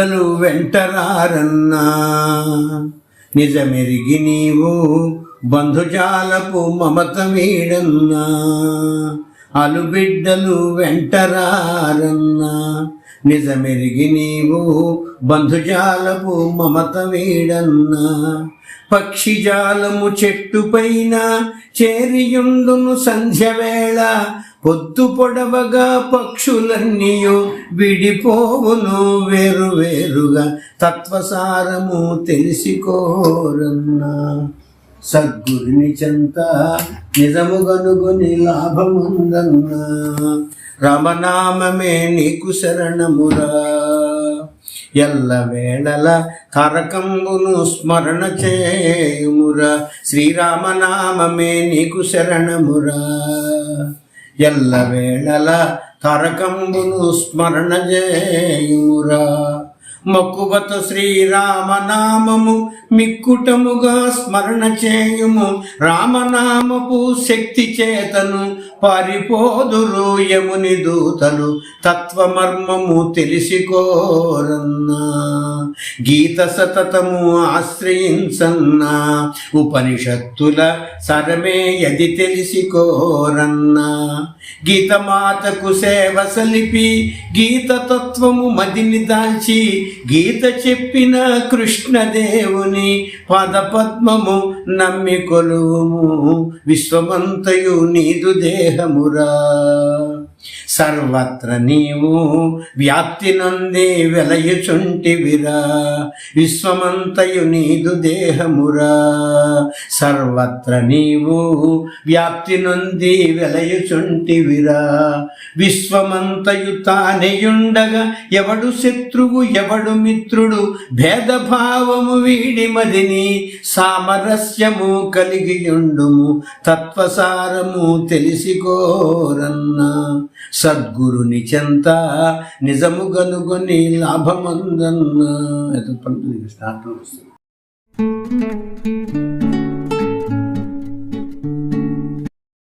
పిల్లలు వెంటరారన్నా. నిజమెరిగి నీవు బంధుజాలపు మమత వీడన్నా అలుబిడ్డలు వెంటరారన్నా. నిజమెరిగి నీవు బంధుజాలపు మమత వీడన్నా పక్షిజాలము చెట్టుపైన చేరియుండును సంధ్యవేళ. పొత్తు పొడవగా పక్షులన్నీయు విడిపోవును వేరు వేరుగా తత్వసారము తెలిసికోరన్నా. సద్గురుని చెంత నిజము గనుగొని లాభముందన్నా. రమనామే నీకు శరణమురా. ఎల్ల వేళల స్మరణ చేయుమురా. శ్రీరామనామమే నీకు శరణమురా. ఎల్ల వేళల తారకంబును స్మరణ చేయుమురా. మక్కువత శ్రీరామనామము మిక్కుటముగా స్మరణ చేయుము. రామనామపు శక్తి చేతను పారిపోదురు యముని దూతలు తత్వమర్మము తెలిసికోరన్నా. గీత సతతము ఆశ్రయించన్నా. ఉపనిషత్తుల సరమే యది తెలిసికోరన్నా. గీతమాతకు సేవ సలిపి గీతతత్వము మదిని దాల్చి గీత చెప్పిన కృష్ణదేవుని పదపద్మము నమ్మి కొలువుము. విశ్వమంతయు నీదు దేహమురా. సర్వత్ర నీవు వ్యాప్తి నొంది వెలయుచుంటివిరా. విశ్వమంతయు నీదు దేహమురా. సర్వత్ర నీవు వ్యాప్తి నొంది వెలయుచుంటివిరా. విశ్వమంతయు తానెయుండగా ఎవడు శత్రువు ఎవడు మిత్రుడు భేదభావము వీడి మదిని సామరస్యము కలిగియుండుము. తత్వసారము తెలిసికోరన్నా. సద్గురుని చెంత నిజము గనుగొని లాభమందన్న. లాభమందన్నా స్టార్ట్ వస్తుంది